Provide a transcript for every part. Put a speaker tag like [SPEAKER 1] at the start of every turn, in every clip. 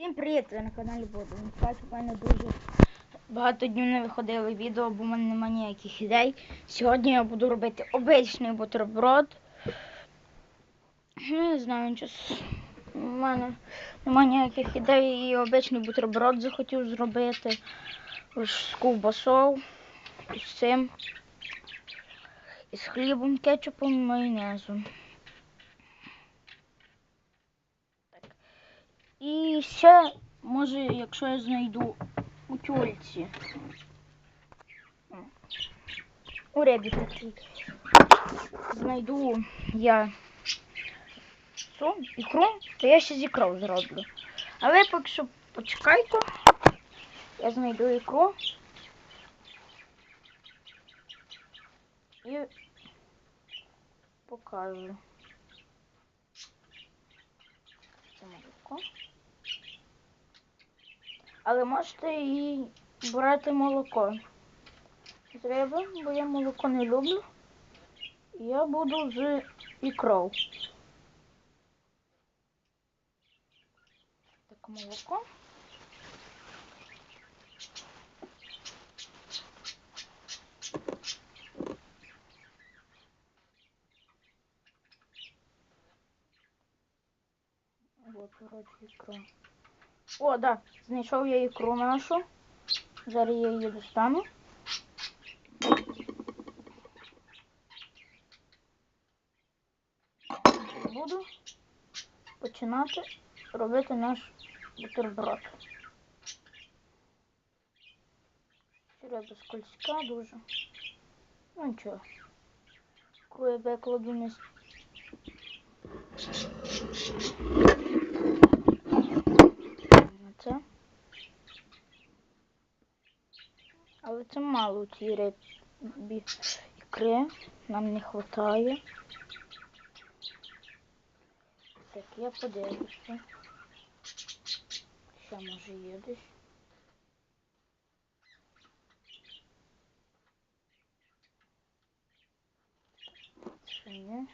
[SPEAKER 1] Всім привіт! Ви на каналі Боду. У мене дуже багато днів не виходили відео, бо в мене немає ніяких ідей. Сьогодні я буду робити обичний бутерброд. Ну, Не знаю, щось у мене немає ніяких ідей і обичний бутерброд захотів зробити. Ось з ковбасою, з цим, і з хлібом, кетчупом, майонезом. І ще, може, якщо я знайду у тюльці. У рибі такій. Знайду я цю ікру, то я ще з ікрою зроблю. Але поки що почекайте. Я знайду ікру. І покажу. Це молоко. Але можете і брати молоко. риби, бо я молоко не люблю. Я буду з ікрою. Так, молоко. Вот, короче, икра. О, да, знайшов я ікру нашу. Зараз я її достану. Буду починати робити наш бутерброд. Риба скользька дуже. Ну нічого. Я кладу на це. Але це мало цієї ікри. Нам не вистачає. Так, я подивлюся. Ще може є десь. Ще ні.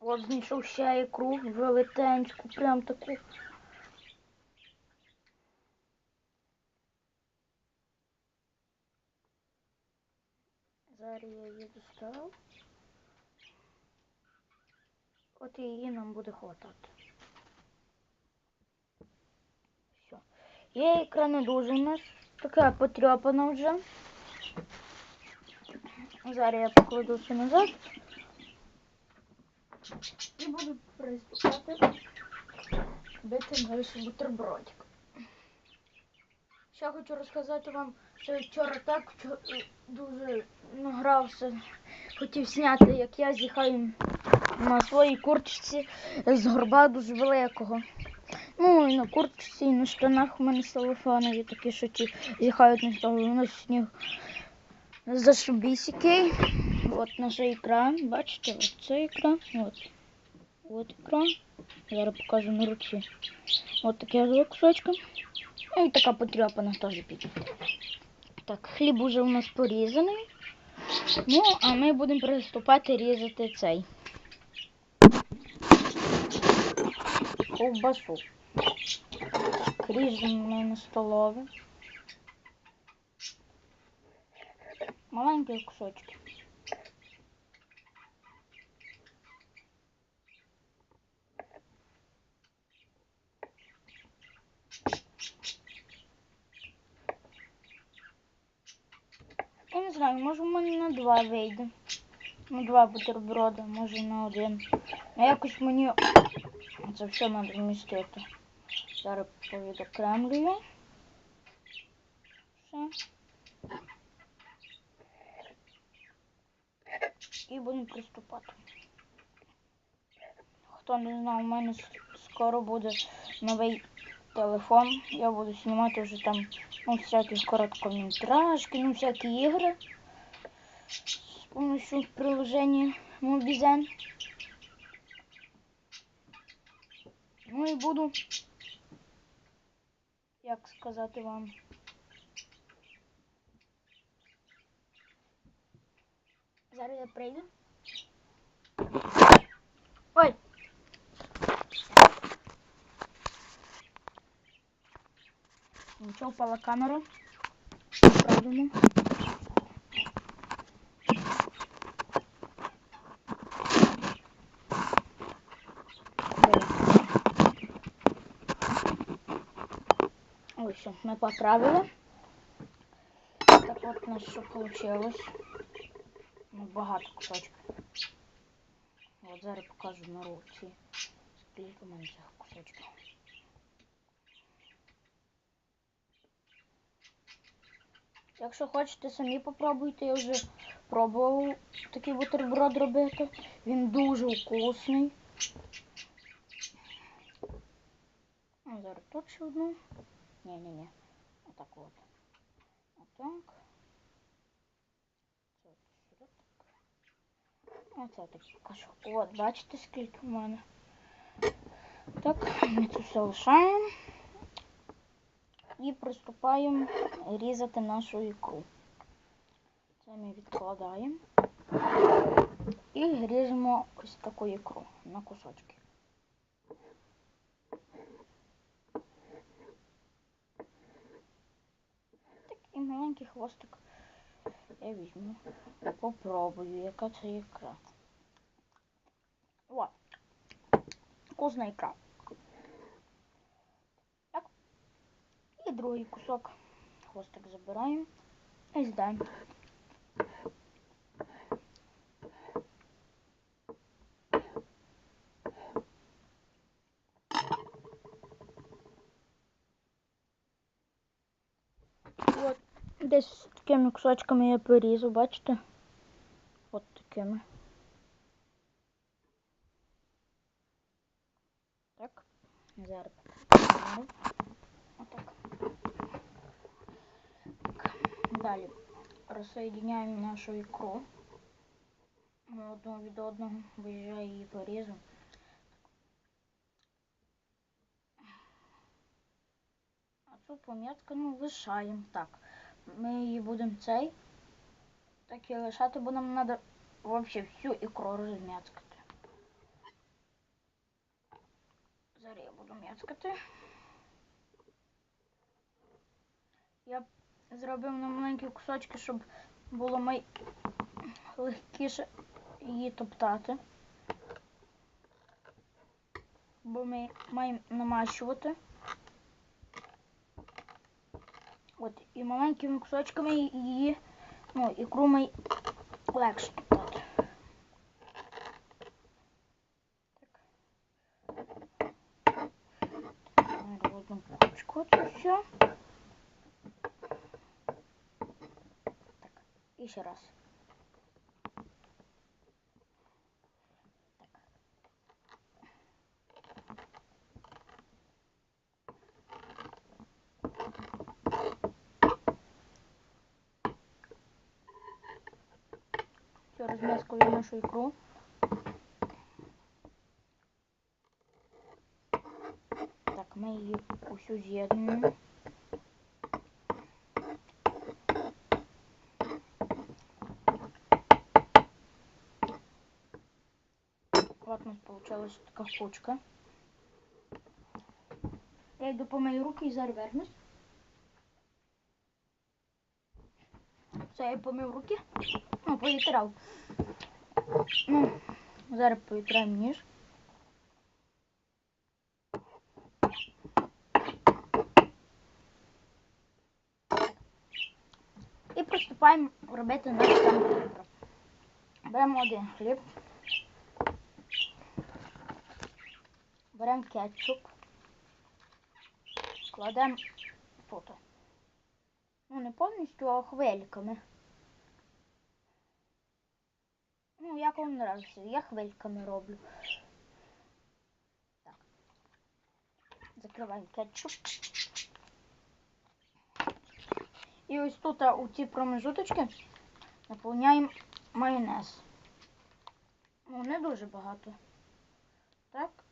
[SPEAKER 1] От знайшов ще ікру велетенську, прям таку. Зараз я її доставив. От її нам буде хватати. Все. Є ікра не дуже у нас. Така потрьопана вже. Зараз я покладу все назад. І буду приступати бити наш бутербродик. Ще хочу розказати вам, що вчора так вчо- дуже награвся. Хотів зняти, як я з'їхаю на своїй курточці з горба дуже великого. Ну, і на курточці, і на штанах у мене салофанові такі, що ті з'їхають на того, воно сніг зашибісь який. От наша ікра, бачите, от це ікра, от. От ікра. Зараз покажу на руці. От таке два кусочка. Ну і така потряпана теж піде. Так, хліб уже у нас порізаний. Ну, а ми будемо приступати різати цей. Ковбасу. Ріжемо на столове. Маленькі кусочки. Знаю, може в на два вийде. На два бутерброда, може на один. А якось мені це все треба вмістити. Зараз повідокремлюю. Все. І будемо приступати. Хто не знав, у мене скоро буде новий телефон. Я буду знімати вже там ну, всякі короткометражки, ну, всякі ігри з помощью приложення Mobizen. Ну і буду, як сказати вам. Зараз я прийду. Нічого впала камера. Правильно. Все, ми поправили. Так от у нас що вийшло. Ну, багато кусочків. От зараз покажу на руці. Скільки у мене цих кусочків. Якщо хочете, самі попробуйте. Я вже пробував такий бутерброд робити. Він дуже вкусний. Зараз тут ще одну. Ні-ні-ні. Отак от. Отак. Це так. Оце такий кашок. От, бачите, скільки в мене. Так, ми це все лишаємо. І приступаємо різати нашу ікру. Це ми відкладаємо. І ріжемо ось таку ікру на кусочки. Такий маленький хвостик я візьму. Попробую, яка це ікра. О, вкусна ікра. Так. І другий кусок хвостик забираємо і здаємо. От десь такими кусочками я порізу, бачите? От такими. Так. Зараз. покажу. Отак. Так. Далі розсоєдиняємо нашу ікру. Одного від одного, я її порізу. А цю пом'яткану лишаємо. Так. Ми її будемо цей. Так і лишати, бо нам треба взагалі всю ікру розм'яцкати. Зараз я буду м'яцкати. Я зробив на маленькі кусочки, щоб було май... легкіше її топтати. Бо ми маємо намащувати. От, і маленькими кусочками її, ну, ікру ми легше топтати. Так. Одну пачку це все. І ще раз. Все, размескиваю нашу икру. Так, ми її усю. всъщност получаваш така почка. Е, допълнени руки за реверност. Сега е помил руки. Но поитрал. Ну, зараз е поитраем ниж. И приступаем робити наш сам хліб. Беремо один хліб. Беремо кетчуп. Кладемо тут. Ну, не повністю, а хвильками. Ну, як вам нравиться, я хвильками роблю. Так. Закриваємо кетчуп. І ось тут у ці промежуточки наповняємо майонез. Ну, не дуже багато. Так.